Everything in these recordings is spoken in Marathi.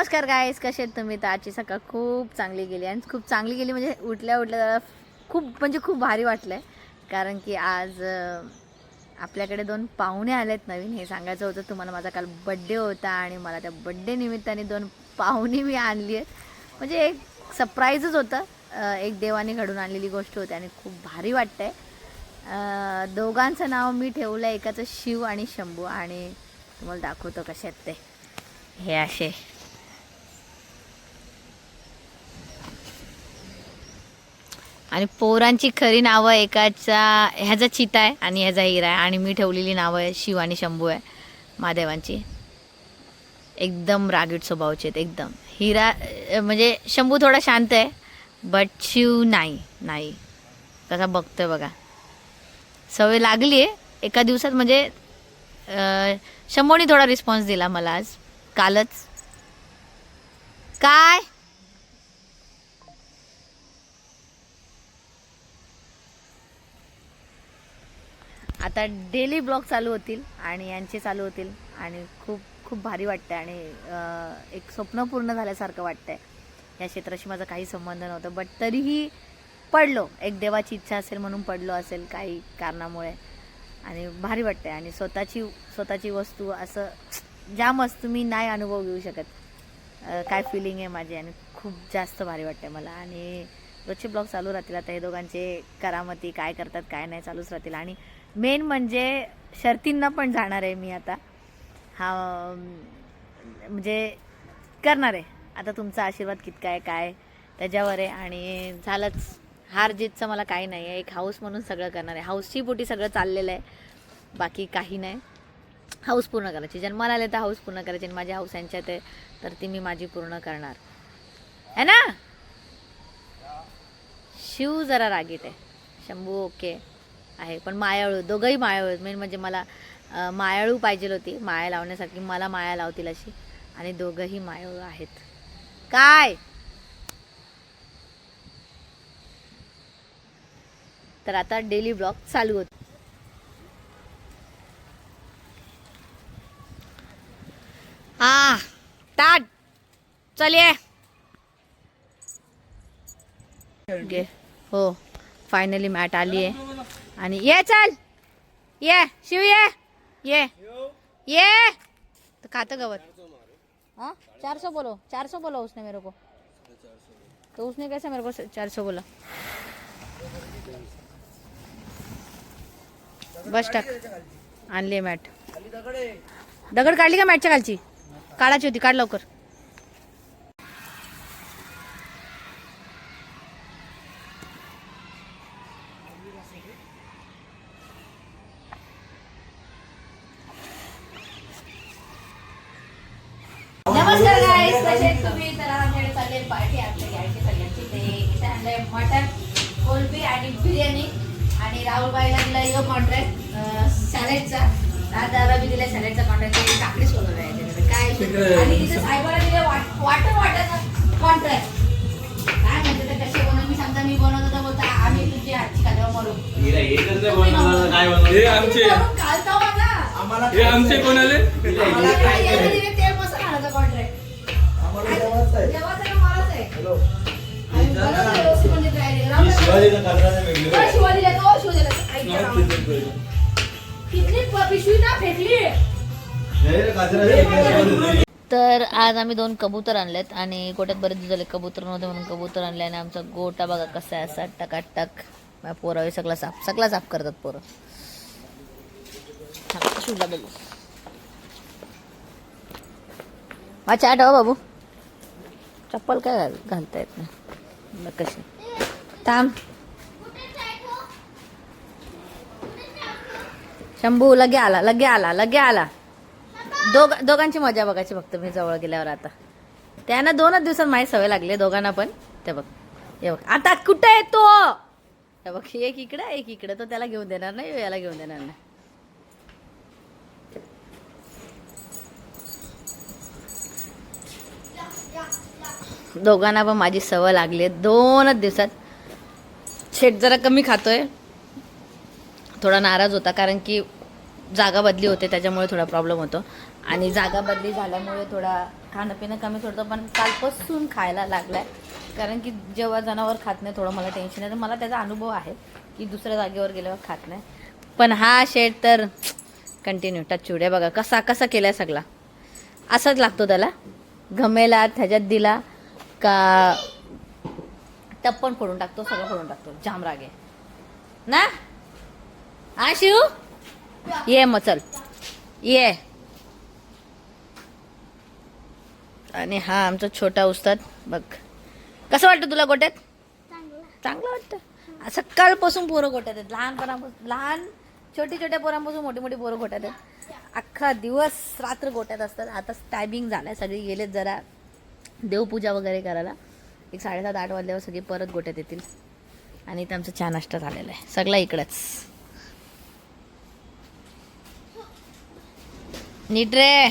नमस्कार गायस कसे आहेत तुम्ही? तर आजची सकाळ खूप चांगली गेली आणि खूप चांगली गेली म्हणजे उठल्या उठल्या जरा खूप म्हणजे खूप भारी वाटलं आहे कारण की आज आपल्याकडे दोन पाहुणे आलेत नवीन. हे सांगायचं होतं तुम्हाला माझा काल बड्डे होता आणि मला त्या बड्डे निमित्ताने दोन पाहुणे मी आणली आहेत. म्हणजे एक सरप्राईजच होतं. एक देवाने घडून आणलेली गोष्ट होती आणि खूप भारी वाटतं आहे दोघांचं नाव मी ठेवलं आहे एकाचं शिव आणि शंभू. आणि तुम्हाला दाखवतो कसे आहेत ते. हे असे. आणि पोरांची खरी नावं एकाचा ह्याचा चिता आहे आणि ह्याचा हिरा आहे. आणि मी ठेवलेली नावं आहे शिव आणि शंभू आहे महादेवांची. एकदम रागीट स्वभावचे आहेत एकदम. हिरा म्हणजे शंभू थोडा शांत आहे बट शिव नाही नाही. कसा बघतोय बघा. सवय लागली आहे. एका दिवसात म्हणजे शंभूने थोडा रिस्पॉन्स दिला मला आज. कालच. काय? आता डेली ब्लॉग चालू होतील आणि यांचे चालू होतील. आणि खूप खूप भारी वाटतं आणि एक स्वप्न पूर्ण झाल्यासारखं वाटतंय. या क्षेत्राशी माझा काही संबंध नव्हता बट तरीही पडलो. एक देवाची इच्छा असेल म्हणून पडलो असेल काही कारणामुळे. आणि भारी वाटतंय. आणि स्वतःची स्वतःची वस्तू असं जाम वस्तू मी नाही अनुभव घेऊ शकत काय फिलिंग आहे माझी आणि खूप जास्त भारी वाटते मला. आणि रोजचे ब्लॉग चालू राहतील. आता हे दोघांचे करामती काय करतात काय नाही चालूच राहतील. आणि मेन म्हणजे शर्तींना पण जाणार आहे मी आता. हा म्हणजे करणार आहे. आता तुमचा आशीर्वाद कितका आहे काय त्याच्यावर आहे. आणि झालंच हार जीतचं मला काही नाही आहे. एक हाऊस म्हणून सगळं करणार आहे. हाऊसची पोटी सगळं चाललेलं आहे. बाकी काही नाही. हाऊस पूर्ण करायची. जन्माला आले तर हाऊस पूर्ण करायची आणि माझी हाऊस यांच्यात आहे तर ती मी माझी पूर्ण करणार. है ना? शिव जरा रागीत आहे. शंभू ओके आहे. पण मायाळू दोघंही मायाळू मेन म्हणजे मला मायाळू पाहिजे होती. माया लावण्यासारखी मला माया लावतील अशी. आणि दोघंही मायाळू आहेत. काय? तर आता डेली ब्लॉग चालू होत. हा टाट चलिए घे. हो फायनली मॅट आली आहे. आणि ये चल. ये शिव ये. ये. ये. तो खातं गवत. हाँ? चार सौ बोलो चार सौ बोलो उसने मेरे को. तो उसने कैसे मेरे को चार सौ बोला? बस टाक. आणली मॅट. दगड काढली का मॅटच्या खालची? काढायची होती. काढ लवकर नमस्कार गाईस कसे आहेत तुम्ही तर आमच्याकडे चालले पार्टी आपल्या घ्यायची सगळ्यांची ते इथे आणलंय मटन कोलबी आणि बिर्याणी. आणि राहुलबाईला दिला यो कॉन्ट्रॅक्ट सॅलेडचा. दादाला बी दिला सॅलेडचा कॉन्ट्रॅक्ट. ते काकडी सोडून आहे त्याच्याकडे. काय आणि तिथे साहेबाला दिले वाटण वाटण कॉन्ट्रॅक्ट. काय म्हणते ते कसे बनव? मी सांगता मी बनवतो तर बोलता आम्ही तुझी हातची खाल्यावर मरू काय? हे आमचे. आम्हाला हे आमचे कोण ही तो प- पिशवी ना फेकली. तर आज आम्ही दोन कबूतर आणलेत आणि गोट्यात बरेच दिवस झाले कबूतर नव्हते म्हणून कबूतर आणले आणि आमचा गोटा बघा कसा आहे असा टकाटक. माझ्या पोरं हे सगळं साफ सगळं साफ करतात पोरं. हा, शूला बघू हा चाट हो बाबू. चप्पल काय घाल घालता येत नाही. कशी. थांब शंभू लगे आला लगे आला लगे आला. दोघ दोघांची मजा बघायची फक्त मी जवळ गेल्यावर आता. त्यांना दोनच दिवसात माझी सवय लागली दोघांना पण. ते बघ. हे बघ. आता कुठं येतो हे बघ एक इकडं एक इकडं. तो त्याला घेऊन देणार नाही याला घेऊन देणार नाही. दोघांना पण माझी सवय लागली आहे. दोनच दिवसात शेट जरा कमी खातोय. थोडा नाराज होता कारण की जागा बदली होते त्याच्यामुळे थोडा प्रॉब्लेम होतो. आणि जागा बदली झाल्यामुळे थोडा खाणं पिणं कमी थोडं पण कालपासून खायला लागलाय. कारण की जेव्हा जनावर खात नाही थोडं मला टेन्शन आहे तर मला त्याचा अनुभव आहे की दुसऱ्या जागेवर गेल्यावर खात नाही. पण हा शेड तर कंटिन्यू टच चिवड्या बघा कसा कसा केला सगळा. असाच लागतो त्याला. घमेला त्याच्यात दिला का टप्पन फोडून टाकतो सगळं फोडून टाकतो. जाम रागे ना? हा शिव ये मग चल. ये. आणि हा आमचा छोटा उस्ताद बघ. कसं वाटतं तुला गोट्यात? चांगलं वाटतं. सकाळपासून पोरं गोट्यात आहेत. लहानपणापासून लहान छोटी छोट्या पोरांपासून मोठी मोठी पोरं गोट्यात आहेत. अख्खा दिवस रात्र गोट्यात असतात. आता झालं आहे सगळे गेलेत जरा. देवपूजा वगैरे करायला. एक साडेसात आठ वाजल्यावर सगळे परत गोट्यात येतील. आणि इथं आमचा चहा नाश्ता झालेला आहे. सगळा इकडंच. नीट रे.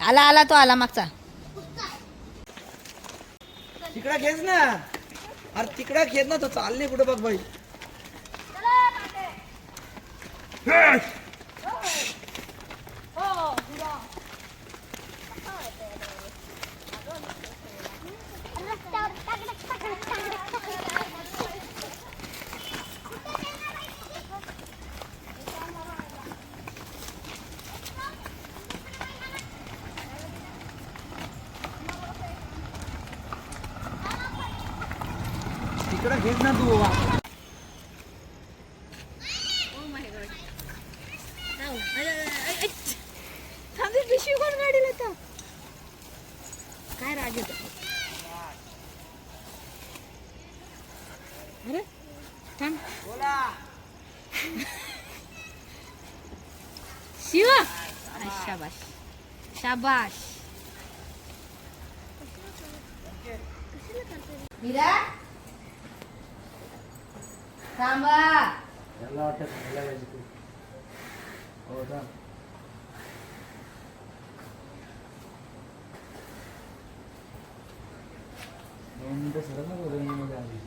आला आला तो आला मागचा. तिकडा खेच ना. अरे तिकडा खेच ना तो. चालले कुठं बघ बाई. तिकडा खेच ना तू पिशवी कोण गाडीला तर काय राग येतो अरे थांब शिव शाबाश शाबाश मीरा थांबा. याला वाटत खायला पाहिजे तू. हो का दोन मिनिटं सरक ना रेंजमध्ये आली.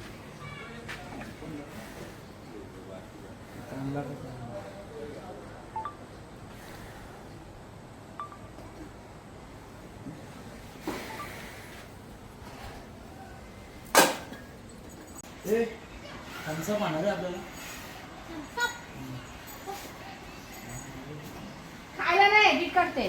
चांगला कसा ए थम्सअप आणा रे आपल्याला. खायला नाही बीट काढते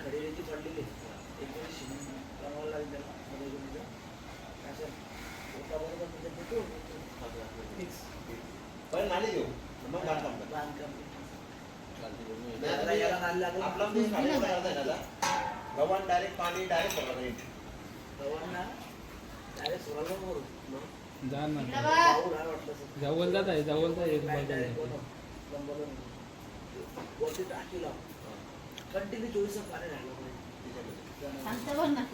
खडेरीची पडलेली एक वेळी शिवून बनवायला लागेल त्याला खडेरीचं. असं एका बरोबर त्याच्यात देतो. Fix. पण नाली देऊ मग बांधकाम कर. बांधकाम. नाही, त्याला याला नाल लागला. आपला ऊस राहता येणार ना. गव्हाण डायरेक्ट पाणी डायरेक्ट भरला पाहिजे गव्हाणला direct सोडायला नको. मग जा ना पाऊल आहे वाटलं. जवळ जात आहे जवळ जात एक नाही, बनव. वरती टाकी लाव. कंटिन्यू चोवीस तास पाणी राहिलं पाहिजे. शांत बन ना